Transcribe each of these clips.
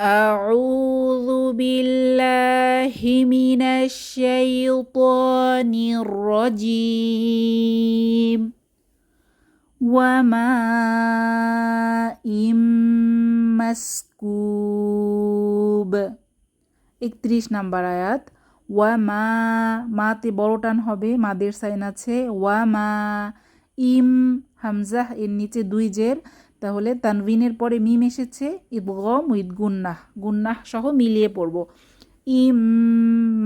أعوذ بالله من الشيطان الرجيم وماء مسكوب একত্রিশ নাম্বার আয়াত ওয়া মা মাতে বড় টান হবে মাদের সাইন আছে ওয়া মা ইম হামজাহ এর নিচে দুই জের তাহলে তানভিনের পরে মিম এসেছে ইদগম উইদ গুন্নাহ গুন্নাহ সহ মিলিয়ে পড়ব। ইম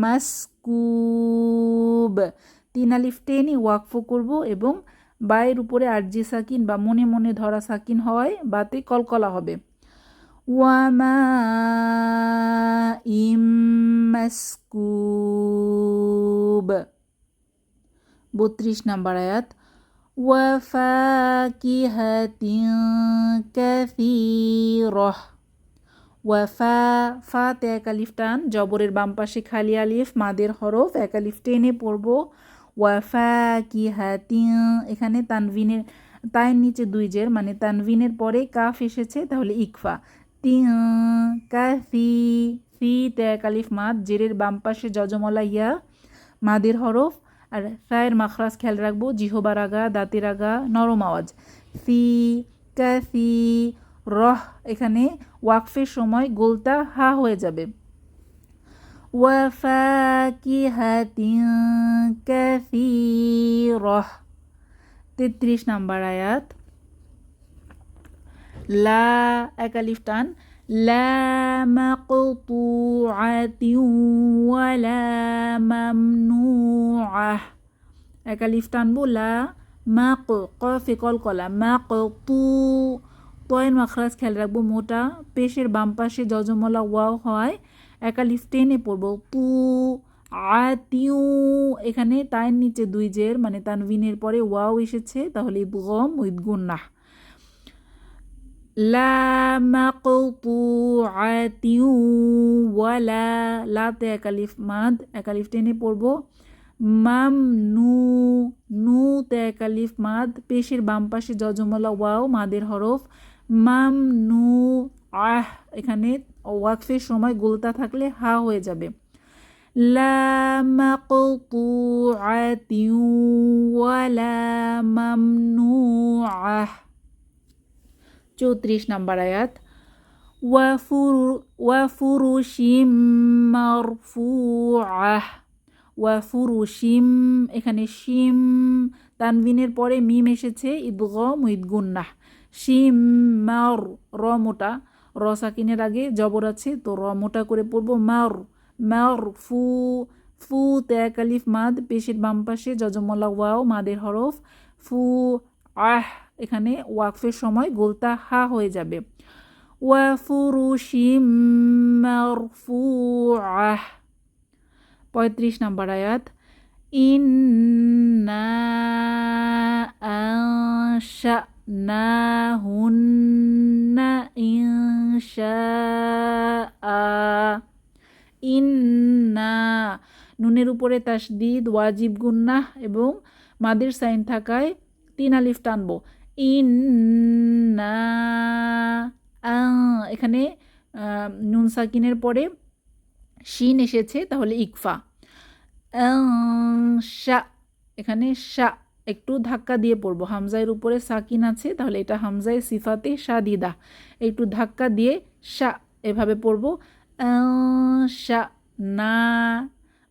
মাসকুব তিন আলিফ টেনে ওয়াকফ করব এবং বায়ের উপরে আরজি সাকিন বা মনে মনে ধরা সাকিন হওয়ায় বাতে কলকলা হবে। ওয়ামা ইম মাসকুব বত্রিশ নাম্বার আয়াত। وفاكهة كثيرة ওয়াফা ফা তে এক আলিফ টান জবরের বাম পাশে খালি আলিফ মাদের হরফ এক আলিফ টেনে পড়ব ওয়াফা কি হাতিন এখানে তানভিনের তায়ের নিচে দুই জের মানে তানভিনের পরে কাফ এসেছে তাহলে ইকফা তিন কাফি ফি তে এক আলিফ মাদ জেরের বাম পাশে জজমলা ইয়া মাদের হরফ আর, ফায়ের মাখরাজ খেয়াল রাখব জিহবার আগা দাঁতের আগা নরম আওয়াজ। ফি, কাফি, রহ, এখানে ওয়াকফের সময় গোলতা হা হয়ে যাবে। রহ। তেত্রিশ নাম্বার আয়াত। লা, একালিফ টান। লা মাকতুআতিন ওয়ালা মামনুআহ একালিফ টানবো, লা মা কফে কল কলা মা তু তয়ের মাখরাজ খেয়াল রাখব, মোটা পেশের বাম পাশে জজমলা ওয়াও হয় একালিফ টেনে পড়ব পু তু আতিউ এখানে তাইয়ের নিচে দুই জের মানে তানভিনের পরে ওয়াও এসেছে, তাহলে গম উইদ গুন্নাহ। লা মাকতুআতিউ ওয়ালা, লাতে একালিফ মাদ একালিফ টেনে পড়ব। মাম নু নু ত্যাকালিফ মাদ, পেশের বাম পাশে জজমলা ওয়াও, মাদের হরফ। মাম নু আহ, এখানে ওয়াকফের সময় গোলতা থাকলে হা হয়ে যাবে। চৌত্রিশ নাম্বার আয়াত ওয়াফুরুশিম মারফুআহ ওয়াফুরুশিম এখানে শিম তানভিনের পরে মিম এসেছে, ইদগম উইদগুন্নাহ শিম মার র মোটা র সাকিনের আগে জবর আছে তো র মোটা করে পড়ব, মার মার ফু ফু ত্যাক আলিফ, মাদ পেশের বাম পাশে যজমলা ওয়াও মাদের হরফ ফু আহ এখানে ওয়াকফের সময় গোলতা হা হয়ে যাবে। পঁয়ত্রিশ নম্বর আয়াত। নুনের উপরে তাসদিদ ওয়াজিব, গুন্নাহ এবং মাদের সাইন থাকায় তিন আলিফ টানব। ইন্না এখানে নুন সাকিনের পরে শিন এসেছে, তাহলে ইকফা। শা, এখানে শা, একটু ধাক্কা দিয়ে পড়ব। হামজায়ের উপরে সাকিন আছে, তাহলে এটা হামজায় সিফাতে শা দিদা একটু ধাক্কা দিয়ে শা এভাবে পড়ব। শা, না,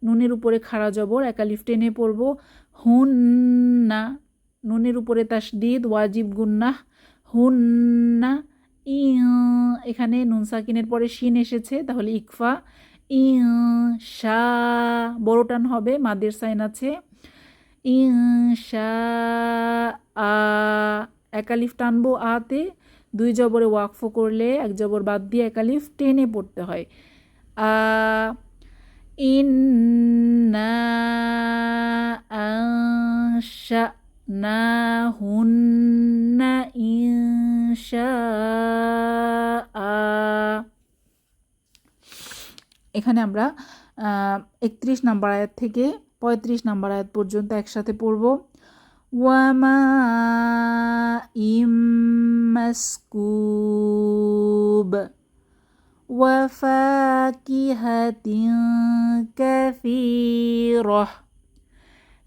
নুনের উপরে খাড়া জবর, একালিফ টেনে পড়ব। হুন, না নুনের উপরে তাসদিদ ওয়াজিব গুন্নাহ, হুন্না ই এখানে নুন সাকিনের পরে শিন এসেছে, তাহলে ইকফা ইনশা বড় টান হবে, মাদের সাইন আছে ইনশা আ একালিফ টানবো আতে, দুই জবরে ওয়াকফ করলে, এক জবর বাদ দিয়ে একালিফ টেনে পড়তে হয়। আ ইন্না আশা না হুন্না ইনশা এখানে আমরা একত্রিশ নম্বর আয়াত থেকে পঁয়ত্রিশ নম্বর আয়াত পর্যন্ত একসাথে পড়ব। ওয়ামা ইমাসকুব ওয়াফাকিহাতিন কাফিরহ।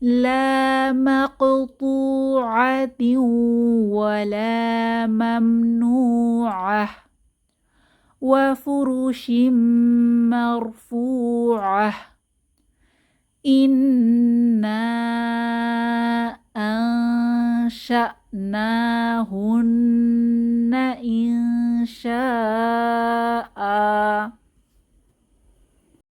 لا مقطوعة ولا ممنوعة وفرش مرفوعة. إنا أنشأناهن إن شاء.